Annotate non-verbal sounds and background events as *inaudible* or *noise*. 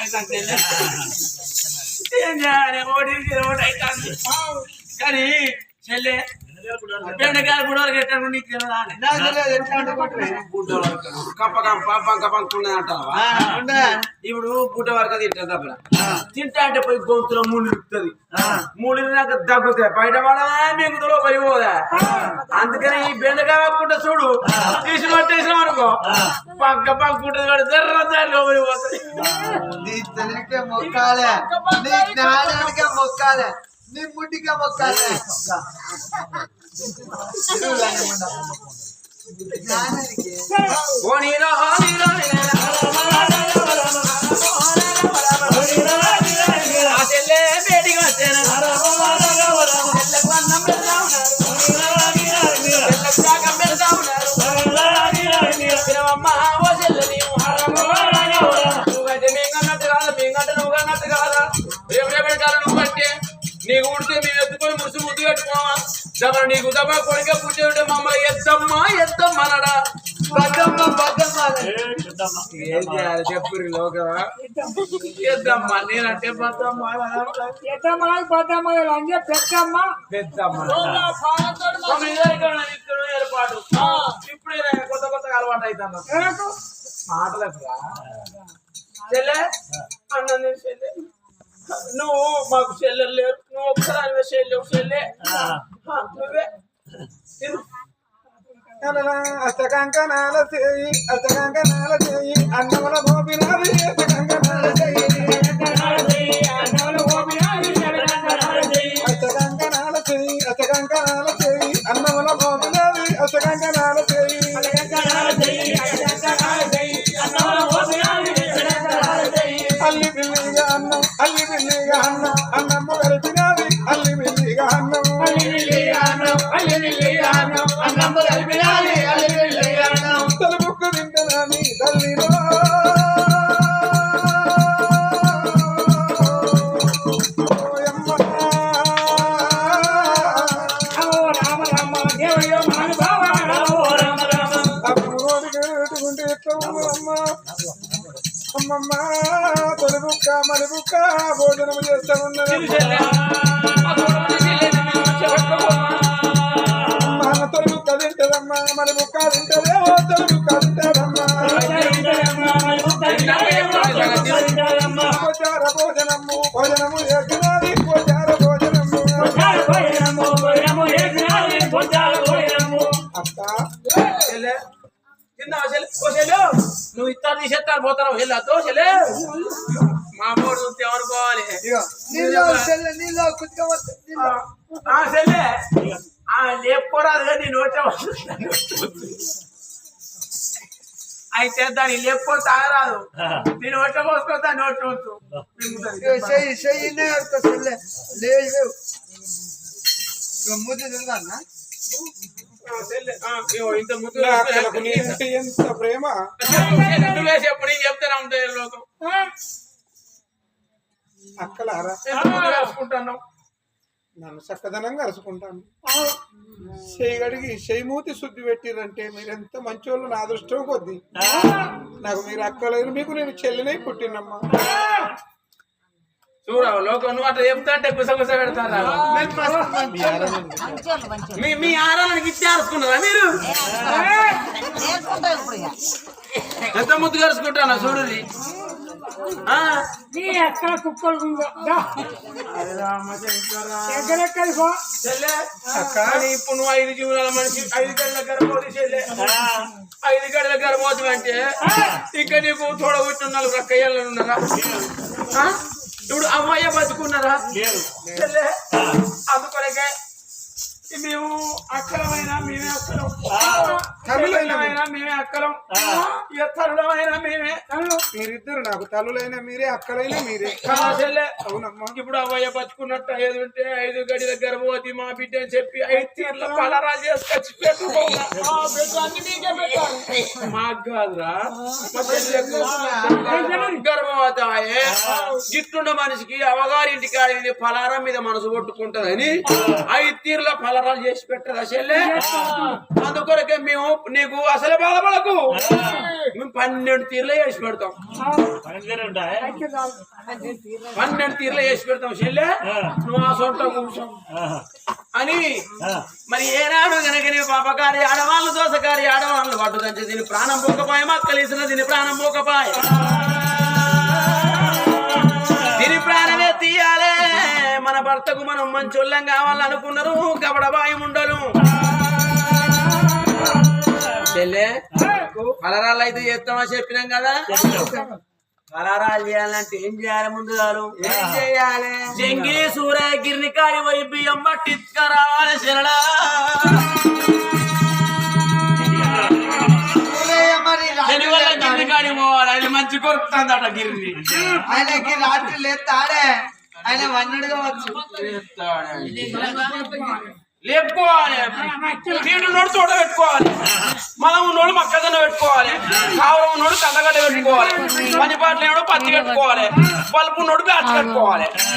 *laughs* ఏం చేయాలి? ఓడి ఓడి అవుతాను కానీ చెల్లె బెండకాయలు కూడా ఎట్లా నీకు తెలియదా? అని. కప్ప కప్ప పంక పంకున్నది అంటావా ఇప్పుడు బుట్ట వరకు తింటా దబ్బల తింటా అంటే పోయి గొంతులో మూడు ఇరుకుతుంది మూడు నాకు దగ్గుతాయి. బయట పడదా మింగుతులో పోయి పోదా? అందుకని ఈ బెండకాయ పక్కుంటే చూడు తీసి పట్టేసిన అనుకో పక్క పక్కుంటుంది వాడు జర్ర దారిలో పోయి పోతుంది. నీ తెలివికే మొక్కాలే. నీ జ్ఞానానికే మొక్కాలే. నీ ముడ్డికే మొక్కాలే. నీకు ఉడితే మేము ఎత్తుకొని ముసి ముద్దు పెట్టుకోవా దబ్బా నీకు దబ్బా కొడుక పుట్టి ఉంటే మా అమ్మ ఎత్తమ్మా అనడా బద్దమ్మ బద్దమ్మ. ఏం చేయాలి చెప్పు లోకరా ఎద్దమ్మా నేనంటే బద్దమ్మ ఎట్టమ్మలాగా పోతామో అంటే పెద్దమ్మ. పెద్దమ్మ. ఏర్పాటు. ఇప్పుడే కొత్త కొత్తగా అలవాటు అవుతాను? మాటలకు. చెల్లె అన్నం చెల్లె. నువ్వు మాకు చెల్లెలు లేరు. నువ్వు ఒక్కదాని చెల్లె. ఆ, నువ్వే. అష్టకంకణాల చేయి అష్టకంకణాల చేయి అన్నముల మోపినది అష్టకంకణాల చేయి. అష్టకంకణాల చేయి అష్టకంకణాల చేయి అన్నముల మోపినది అష్టకంకణాల చేయి. అల్లి బిల్లిగా అన్నం అల్లి బిల్లిగా అన్నం అన్నమ్మ కలిపినది అల్లి బిల్లిగా అన్నం తలుపుకు ఎట్లా ఉన్నదమ్మా? అమ్మమ్మ తొలిబుక్క మలిబుక్క భోజనం చేస్తా ఉన్నది చెల్లె మా తోడబుట్టిన చెల్లె తింటదే ఓ తొలిబుక్క తింటదమ్మా. భోజనము భోజనము చేసినది భోజనము. ఇగో నీళ్ళు చెల్లె నీళ్ళు కుట్టుకోవద్దు నీళ్ళు ఆ చెల్లె ఆ లేపుకోరాదు కానీ నోటే అయితే దాన్ని లేపుకో తాగరాదు. నేను నోట పోసుకో దాన్ని నోట్ ఉంచు. లేదు ముద్దు తిందా ఇంత ముద్దు ఎంత ప్రేమ నువ్వే చెప్పు నేను చెప్తాను ఉంటాయి లోకం అక్కలారా నన్ను చక్కదనంగా అరుచుకుంటాను చేయి గడిగి చేయి మూతి శుద్ధి పెట్టిరంటే మీరెంత మంచోళ్ళు నా అదృష్టం కొద్ది నాకు మీరు అక్కలేదు మీకు నేను చెల్లినై పుట్టినమ్మా. చూడవు లోకం నువ్వు అట్లా చెప్తా అంటే గుస గుస పెడతారా మీ మీ ఆరానికి ఇచ్చి మీరు. ఎంత ముద్దు కలుసుకుంటానా చూడుది ఆ? నీ ఎక్కడ కుక్కలు ఇప్పుడు నువ్వు ఐదు జీవనాల మనిషి ఐదు గంటల గర్భవతి చెల్లె. ఐదు గంటల గర్భవతి అంటే ఇంకా నీకు అక్కయ్యలు ఉన్నారా? ఆ? ఇప్పుడు అమ్మాయి బతుకున్నారా? చెల్లె అందుకొరకే మేము అక్కలమైనా మేమే అక్కలం. మేమే. అక్కలం. ఇక తరుణమైనా మేమే. మీరిద్దరు నాకు తల్లులైన మీరే అక్కలైన మీరే. అవునమ్మా. ఇప్పుడు అవయ్య బతుకున్నట్టు ఐదు ఉంటే ఐదు గడిల గర్భవతి మా బిడ్డ అని చెప్పి ఐదు తీర్ల పలరాలు చేసుకొచ్చి పెట్టుకోవాలా? మాకు కాదురా. ఆయే గిట్లున్న మనిషికి అవగారింటికి ఆడింది పలారం మీద మనసు కొట్టుకుంటదని ఐదు తీర్ల పలరాలు చేసి పెట్టదా చెల్లె? అందుకొరకే మేము నీకు అసలు బాధపడకు. మేము పన్నెండు తీర్లు వేసి పెడతాం. పన్నెండు తీర్లు వేసి పెడతాం చెల్లె. నువ్వు ఆ సొంత కూర్చో. అని మరి ఏనాడు కనుక నీ పాపకారి ఆడవాళ్ళు దోసకారి ఆడవాళ్ళు పట్టుదంటే దీని ప్రాణం పోకపోయే మక్కలేసిన దీని ప్రాణం పోకపోయే. తీయాలే. మన భర్తకు మనం మంచోళ్ళం కావాలనుకున్నారు. గబడబాయి ఉండలు చెల్లె పలరాలు అయితే చేస్తామా చెప్పినాం కదా? పలరాలు చేయాలంటే ఏం చేయాలి ముందు గారు? ఏం చేయాలి? జంగి సూర్యగిరిని కాడి పోయి బియ్యం పట్టించుకురావాలి శరడా మంచి కొరుకుతుందట గిరిని ఆయనకి రాత్రి లేస్తాడే. ఆయన వన్నడుగా వచ్చు. లేపుకోవాలి. చీటు నోడు తోట పెట్టుకోవాలి. మనం ఉన్నోడు మక్కజొన్న పెట్టుకోవాలి. కావురం ఉన్నోడు కందగడ్డ పెట్టుకోవాలి. పని పాటలు పత్తి పెట్టుకోవాలి పలుపు ఉన్నోడు బ్యాచ్ కట్టుకోవాలి.